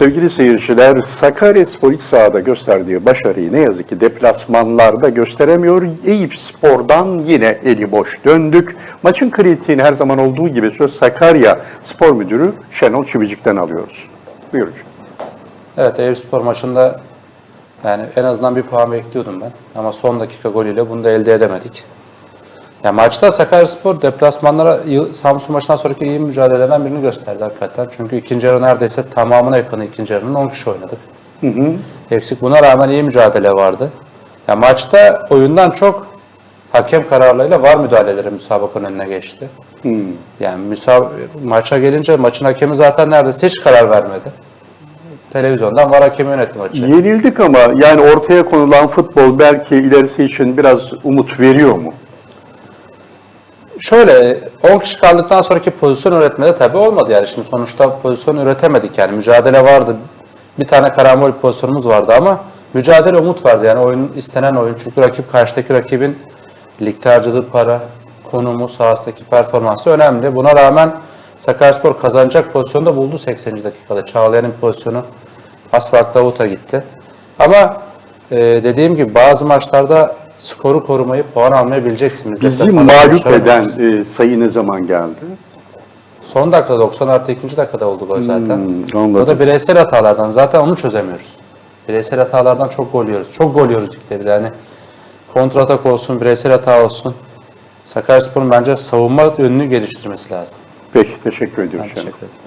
Sevgili seyirciler, Sakaryaspor iç sahada gösterdiği başarıyı ne yazık ki deplasmanlarda gösteremiyor. Eyüp Spor'dan yine eli boş döndük. Maçın kritiğini her zaman olduğu gibi söz Sakarya Spor Müdürü Şenol Çivicik'ten alıyoruz. Buyurun. Evet Eyüpspor maçında yani en azından bir puan bekliyordum ben. Ama son dakika golüyle bunu da elde edemedik. Ya maçta Sakaryaspor deplasmanlara Samsun maçından sonraki iyi mücadeleden birini gösterdi hakikaten. Çünkü ikinci yarı neredeyse tamamına yakın ikinci yarının 10 kişi oynadık. Eksik buna rağmen iyi mücadele vardı. Ya maçta oyundan çok hakem kararlarıyla var müdahaleleri müsabakanın önüne geçti. Yani müsab maça gelince maçın hakemi zaten neredeyse hiç karar vermedi. Televizyondan var hakemi yönetti maçı. Yenildik ama yani ortaya konulan futbol belki ilerisi için biraz umut veriyor mu? Şöyle 10 kişi kaldıktan sonraki pozisyon üretmede tabii olmadı yani. Şimdi sonuçta pozisyon üretemedik yani. Mücadele vardı. Bir tane karambol pozisyonumuz vardı ama mücadele umut vardı yani oyun istenen oyun. Çünkü rakip karşıdaki rakibin ligde harcadığı para, konumu, sahasındaki performansı önemli. Buna rağmen Sakaryaspor kazanacak pozisyonu da buldu 80. dakikada. Çağlayan'ın pozisyonu Asfalt Davut'a gitti. Ama e, dediğim gibi bazı maçlarda skoru korumayı, puan almayı bileceksiniz. Bizi Deplasmanda mağlup eden e, sayı ne zaman geldi? Son dakikada 90 artı ikinci dakikada oldu gol zaten. Hmm, anladım. o da bireysel hatalardan. Zaten onu çözemiyoruz. Bireysel hatalardan çok gol yiyoruz. Çok gol yiyoruz ligde bir de. Yani kontratak olsun, bireysel hata olsun. Sakaryaspor'un bence savunma yönünü geliştirmesi lazım. Peki, teşekkür ediyoruz. Ben Şenol. teşekkür ederim.